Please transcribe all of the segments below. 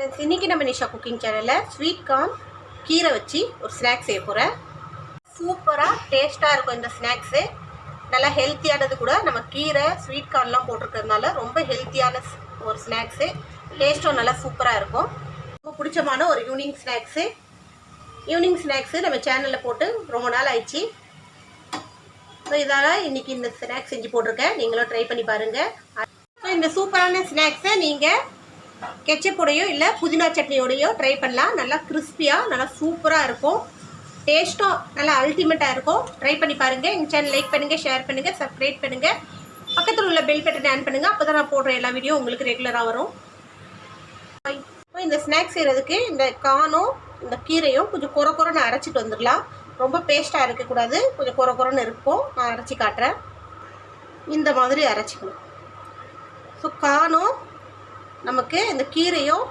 Friends இன்றைக்கி நம்ம Nisha cooking சேனலில் ஸ்வீட் கார்ன் கீரை வச்சு ஒரு ஸ்நாக்ஸ் செய்ய போகிறேன் சூப்பராக டேஸ்ட்டாக இருக்கும் இந்த ஸ்நாக்ஸு நல்லா ஹெல்த்தியானது கூட நம்ம கீரை ஸ்வீட் கார்ன்லாம் போட்டிருக்கிறதுனால ரொம்ப ஹெல்த்தியான ஒரு ஸ்நாக்ஸு டேஸ்ட்டும் நல்லா சூப்பராக இருக்கும். ரொம்ப பிடிச்சமான ஒரு ஈவினிங் ஸ்நாக்ஸு ஈவினிங் ஸ்நாக்ஸு நம்ம சேனலில் போட்டு ரொம்ப நாள் ஆயிடுச்சு. ஸோ இதால் இன்றைக்கி இந்த ஸ்நாக்ஸ் செஞ்சு போட்டிருக்கேன். நீங்களும் ட்ரை பண்ணி பாருங்கள் ஸோ இந்த சூப்பரான ஸ்நாக்ஸை நீங்கள் கெச்சப்போடையோ இல்லை புதினா சட்னியோடையோ ட்ரை பண்ணலாம். நல்லா கிறிஸ்பியாக நல்லா சூப்பராக இருக்கும். டேஸ்ட்டும் நல்லா அல்டிமேட்டாக இருக்கும். ட்ரை பண்ணி பாருங்கள் எங்கள் சேனல் லைக் பண்ணுங்கள் ஷேர் பண்ணுங்கள் சப்ஸ்கிரைப் பண்ணுங்கள் பக்கத்தில் உள்ள பெல் பட்டனை ஆன் பண்ணுங்கள் அப்போ தான் நான் போடுற எல்லா வீடியோ உங்களுக்கு ரெகுலராக வரும். இப்போ இந்த ஸ்நாக்ஸ் செய்கிறதுக்கு இந்த கானும் இந்த கீரையும் கொஞ்சம் குறை குறைன்னு அரைச்சிட்டு வந்துடலாம். ரொம்ப பேஸ்ட்டாக இருக்கக்கூடாது கொஞ்சம் குறை குறைன்னு இருக்கும். நான் அரைச்சி காட்டுறேன். இந்த மாதிரி அரைச்சிக்கணும். ஸோ காணும் நமக்கு இந்த கீரையும்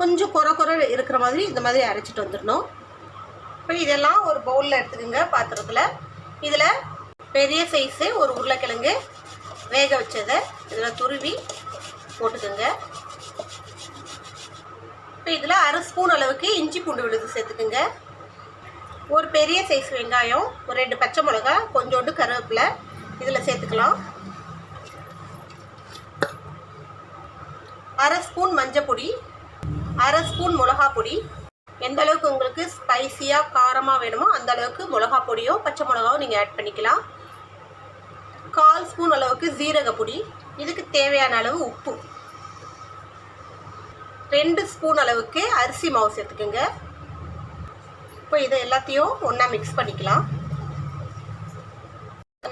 கொஞ்சம் குறை குறை இருக்கிற மாதிரி இந்த மாதிரி அரைச்சிட்டு வந்துடணும். இப்போ இதெல்லாம் ஒரு பவுலில் எடுத்துக்கோங்க பாத்திரத்தில். இதில் பெரிய சைஸு ஒரு உருளைக்கிழங்கு வேக வச்சதை இதில் துருவி போட்டுக்கோங்க. இப்போ இதில் அரை ஸ்பூன் அளவுக்கு இஞ்சி பூண்டு விழுது சேர்த்துக்குங்க. ஒரு பெரிய சைஸ் வெங்காயம் ஒரு ரெண்டு பச்சை மிளகா கொஞ்சோண்டு கருவேப்பிலை இதில் சேர்த்துக்கலாம். அரை ஸ்பூன் மஞ்சள் பொடி அரை ஸ்பூன் மிளகா பொடி. எந்த அளவுக்கு உங்களுக்கு ஸ்பைசியாக காரமாக வேணுமோ அந்த அளவுக்கு மிளகா பொடியோ பச்சை மிளகாவோ நீங்கள் ஆட் பண்ணிக்கலாம். கால் ஸ்பூன் அளவுக்கு ஜீரக பொடி இதுக்கு தேவையான அளவு உப்பு. ரெண்டு ஸ்பூன் அளவுக்கு அரிசி மாவு சேர்த்துக்குங்க. இப்போ இதை எல்லாத்தையும் ஒன்றா மிக்ஸ் பண்ணிக்கலாம்.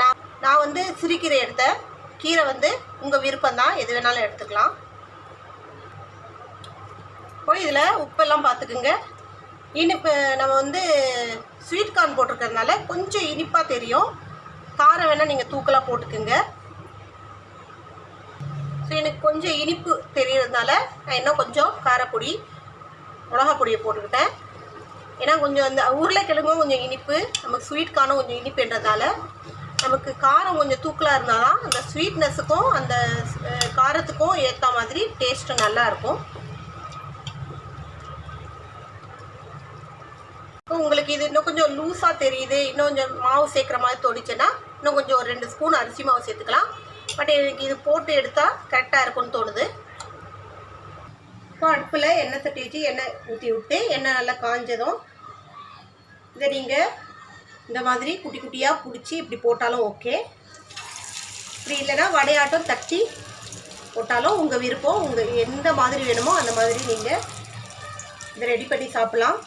நான் நான் வந்து சிறுகீரை எடுத்தேன் கீரை வந்து உங்கள் விருப்பம் தான் எது வேணாலும் எடுத்துக்கலாம். இப்போ இதில் உப்பெல்லாம் பார்த்துக்குங்க இனிப்பு நம்ம வந்து ஸ்வீட் கார்ன் போட்டிருக்கிறதுனால கொஞ்சம் இனிப்பாக தெரியும். காரம் வேணால் நீங்கள் தூக்கலாக போட்டுக்குங்க. ஸோ எனக்கு கொஞ்சம் இனிப்பு தெரியறதுனால நான் இன்னும் கொஞ்சம் காரப்பொடி மிளகாப்பொடியை போட்டுக்கிட்டேன். ஏன்னா கொஞ்சம் அந்த உருளைக்கிழங்கும் கொஞ்சம் இனிப்பு நமக்கு ஸ்வீட் கார்னும் கொஞ்சம் இனிப்புன்றதால நமக்கு காரம் கொஞ்சம் தூக்கலாக இருந்தால் தான் அந்த ஸ்வீட்னஸுக்கும் அந்த காரத்துக்கும் ஏற்ற மாதிரி டேஸ்ட்டு நல்லா உங்களுக்கு இது இன்னும் கொஞ்சம் லூஸாக தெரியுது. இன்னும் கொஞ்சம் மாவு சேர்க்குற மாதிரி தோணுச்சுன்னா இன்னும் கொஞ்சம் ஒரு ரெண்டு ஸ்பூன் அரிசி மாவு சேர்த்துக்கலாம். பட் எனக்கு இது போட்டு எடுத்தால் கரெக்டாக இருக்கும்னு தோணுது. இப்போ அடுப்பில் எண்ணெய் சட்டி வச்சு எண்ணெய் ஊற்றி விட்டு எண்ணெய் நல்லா காஞ்சதும் இதை நீங்கள் இந்த மாதிரி குட்டி குட்டியாக பிடிச்சி இப்படி போட்டாலும் ஓகே இப்படி இல்லைன்னா வடையாட்டம் தட்டி போட்டாலும் உங்கள் விருப்பம் உங்கள் எந்த மாதிரி வேணுமோ அந்த மாதிரி நீங்கள் இதை ரெடி பண்ணி சாப்பிட்லாம்.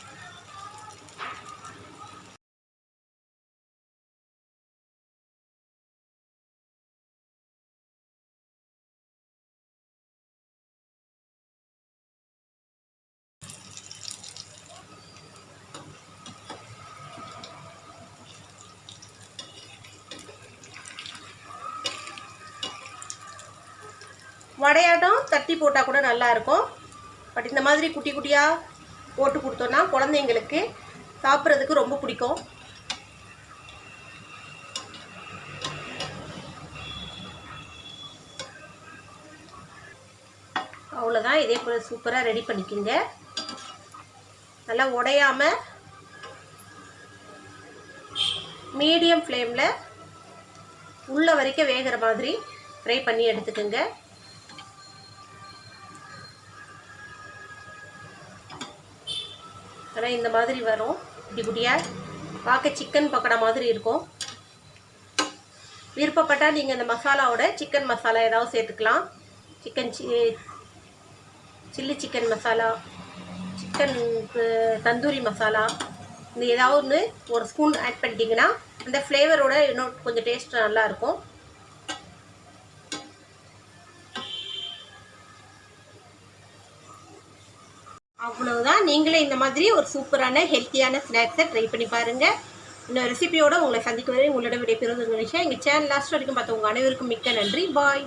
வடையாட்டம் தட்டி போட்டால் கூட நல்லா இருக்கும் பட் இந்த மாதிரி குட்டி குட்டியாக போட்டு கொடுத்தோன்னா குழந்தைங்களுக்கு சாப்பிட்றதுக்கு ரொம்ப பிடிக்கும். அவ்வளோதான் இதே போல் சூப்பராக ரெடி பண்ணிக்கோங்க. நல்லா உடையாமல் மீடியம் ஃப்ளேமில் உள்ள வரைக்கும் வேகிற மாதிரி ஃப்ரை பண்ணி எடுத்துக்கோங்க. ஆனால் இந்த மாதிரி வரும். இப்படி குட்டியாக பார்க்க சிக்கன் பக்கோடா மாதிரி இருக்கும். விருப்பப்பட்டால் நீங்கள் இந்த மசாலாவோட சிக்கன் மசாலா ஏதாவது சேர்த்துக்கலாம். Chicken C chilli chicken masala chicken tandoori masala இந்த ஏதாவது ஒன்று ஒரு ஸ்பூன் ஆட் பண்ணிட்டீங்கன்னா அந்த ஃப்ளேவரோட இன்னும் கொஞ்சம் டேஸ்ட் நல்லாயிருக்கும் அவ்வளவுதான். நீங்களே இந்த மாதிரி ஒரு சூப்பரான ஹெல்த்தியான ஸ்நாக்ஸை ட்ரை பண்ணி பாருங்கள் இன்னும் ரெசிபியோடு உங்களை சந்திக்க வரை உங்களோட விடைபெறுவது நிமிஷம் எங்கள் சேனல் லாஸ்ட் வரைக்கும் பார்த்த உங்கள் அனைவருக்கும் மிக்க நன்றி. பாய்